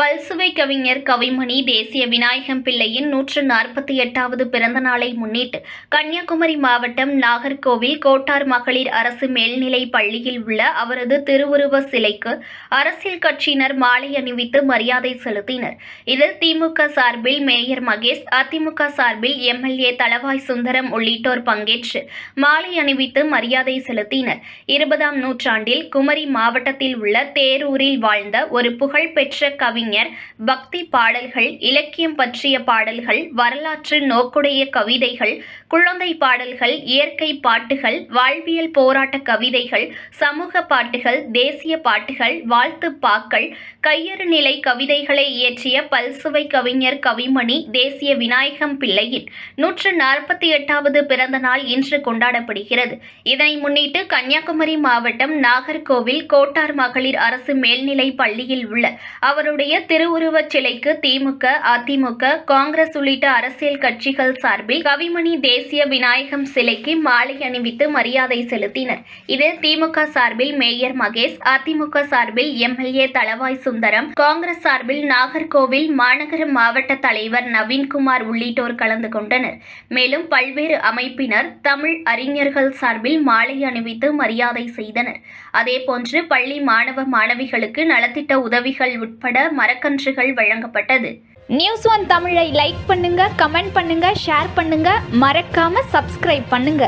பல்சுவை கவிஞர் கவிமணி தேசிய விநாயகம் பிள்ளையின் நூற்று நாற்பத்தி எட்டாவது பிறந்த நாளை முன்னிட்டு கன்னியாகுமரி மாவட்டம் நாகர்கோவில் கோட்டார் மகளிர் அரசு மேல்நிலை பள்ளியில் உள்ள அவரது திருவுருவ சிலைக்கு அரசியல் கட்சியினர் மாலை அணிவித்து மரியாதை செலுத்தினர். இதில் திமுக சார்பில் மேயர் மகேஷ் அதிமுக சார்பில் எம்எல்ஏ தளவாய் சுந்தரம் உள்ளிட்டோர் பங்கேற்று மாலை அணிவித்து மரியாதை செலுத்தினர். இருபதாம் நூற்றாண்டில் குமரி மாவட்டத்தில் உள்ள தேரூரில் வாழ்ந்த ஒரு புகழ்பெற்ற கவிஞர் பக்தி பாடல்கள் இலக்கியம் பற்றிய பாடல்கள் வரலாற்று நோக்குடைய கவிதைகள் குழந்தை பாடல்கள் இயற்கை பாட்டுகள் வாழ்வியல் போராட்ட கவிதைகள் சமூக பாட்டுகள் தேசிய பாட்டுகள் வாழ்த்து பாக்கள் கையறு நிலை கவிதைகளை இயற்றிய பல்சுவை கவிஞர் கவிமணி தேசிய விநாயகம் பிள்ளையின் நூற்று நாற்பத்தி எட்டாவது பிறந்த நாள் இன்று கொண்டாடப்படுகிறது. இதனை முன்னிட்டு கன்னியாகுமரி மாவட்டம் நாகர்கோவில் கோட்டார் மகளிர் அரசு மேல்நிலை பள்ளியில் உள்ள அவருடைய திருவுருவச் சிலைக்கு திமுக அதிமுக காங்கிரஸ் உள்ளிட்ட அரசியல் கட்சிகள் சார்பில் கவிமணி தேசிய விநாயகம் சிலைக்கு மாலை அணிவித்து மரியாதை செலுத்தினர். இதில் திமுக சார்பில் மேயர் மகேஷ் அதிமுக சார்பில் எம்எல்ஏ தளவாய் சுந்தரம் காங்கிரஸ் சார்பில் நாகர்கோவில் மாநகர மாவட்ட தலைவர் நவீன்குமார் உள்ளிட்டோர் கலந்து கொண்டனர். மேலும் பல்வேறு அமைப்பினர் தமிழ் அறிஞர்கள் சார்பில் மாலை அணிவித்து மரியாதை செய்தனர். அதேபோன்று பள்ளி மாணவ மாணவிகளுக்கு நலத்திட்ட உதவிகள் உட்பட மரக்கன்றுகள் வழங்கப்பட்டது. நியூஸ் ஒன் தமிழை லைக் பண்ணுங்க கமெண்ட் பண்ணுங்க ஷேர் பண்ணுங்க. மறக்காம சப்ஸ்கிரைப் பண்ணுங்க.